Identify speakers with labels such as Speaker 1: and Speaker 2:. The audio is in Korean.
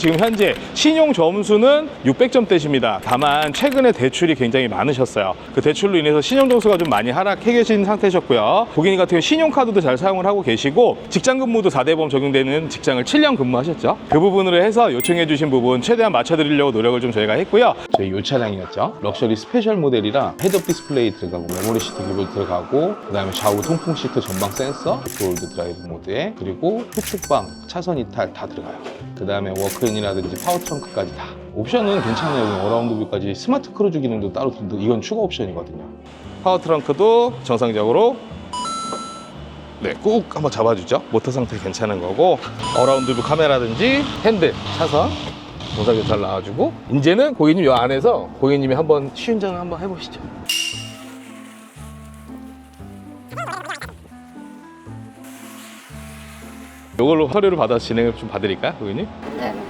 Speaker 1: 지금 현재 신용 점수는 600점대십니다. 다만 최근에 대출이 굉장히 많으셨어요. 그 대출로 인해서 신용 점수가 좀 많이 하락해 계신 상태셨고요. 고객님 같은 경우 신용카드도 잘 사용을 하고 계시고 직장 근무도 4대 보험 적용되는 직장을 7년 근무하셨죠. 그 부분으로 해서 요청해 주신 부분 최대한 맞춰 드리려고 노력을 좀 저희가 했고요. 저희 이 차량이었죠. 럭셔리 스페셜 모델이라 헤드업 디스플레이 들어가고 메모리 시트 기본 들어가고 그다음에 좌우 통풍 시트 전방 센서 골드 드라이브 모드에 그리고 후축방 차선 이탈 다 들어가요. 그 다음에 워크인이라든지 파워 트렁크까지 다. 옵션은 괜찮아요. 어라운드 뷰까지 스마트 크루즈 기능도 따로 드- 이건 추가 옵션이거든요. 파워 트렁크도 정상적으로 네, 꾹 한번 잡아주죠. 모터 상태 괜찮은 거고 어라운드 뷰 카메라든지 핸들, 차선 동사교 잘 나와주고 이제는 고객님 이 안에서 고객님이 한번 시운전을 한번 해보시죠. 이걸로 서류를 받아서 진행을 좀 받으릴까요, 고객님?
Speaker 2: 네.